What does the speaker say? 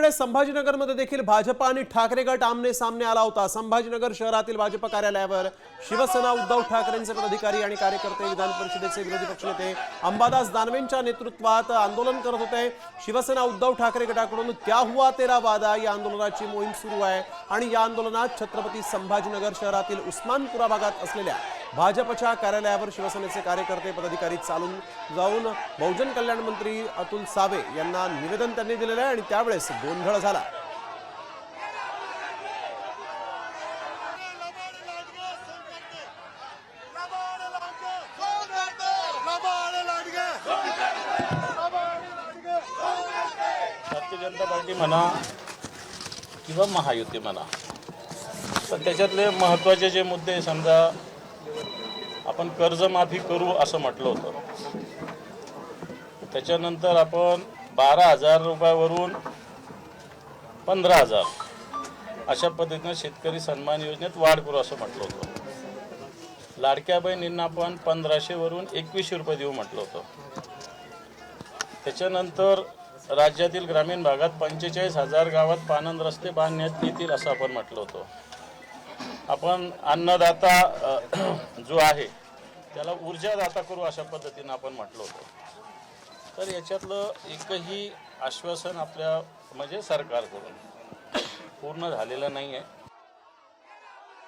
दुसरीकडे संभाजीनगरमध्ये देखील भाजप आणि ठाकरे गट आमने सामने आला होता. संभाजीनगर शहरातील भाजप कार्यालयावर शिवसेना उद्धव ठाकरेंचे पदाधिकारी आणि कार्यकर्ते विधान परिषदेचे विरोधी पक्षनेते अंबादास दानवेंच्या नेतृत्वात आंदोलन करत होते. शिवसेना उद्धव ठाकरे गटाकडून त्या हुआ तेरा वादा या आंदोलनाची मोहीम सुरू आहे आणि या आंदोलनात छत्रपती संभाजीनगर शहरातील उस्मानपुरा भागात असलेल्या भाजपच्या कार्यालयावर शिवसेनेचे कार्यकर्ते पदाधिकारी चालून जाऊन बहुजन कल्याण मंत्री अतुल सावे यांना निवेदन त्यांनी दिलेलं आहे आणि त्यावेळेस गोंधळ झाला. भारतीय जनता पार्टी म्हणा किंवा महायुती म्हणा तर त्याच्यातले महत्त्वाचे जे मुद्दे समजा आपण कर्जमाफी करू असं म्हटलं होतं. त्याच्यानंतर आपण बारा हजार रुपयावरून पंधरा हजार. अशा पद्धतीनं शेतकरी सन्मान योजनेत वाढ करू असं म्हटलं होतं. लाडक्या बहिणींना आपण पंधराशेवरून एकवीसशे रुपये देऊ म्हटलं होतं. त्याच्यानंतर राज्यातील ग्रामीण भागात पंचेचाळीस हजार गावात पानंद रस्ते बांधण्यात येतील असं आपण म्हटलं होतं. आपण अन्नदाता जो आहे त्याला ऊर्जादाता करू अशा पद्धतीनं आपण म्हटलं होतं. तर याच्यातलं एकही आश्वासन आपल्या म्हणजे सरकारकडून. पूर्ण झालेलं नाही आहे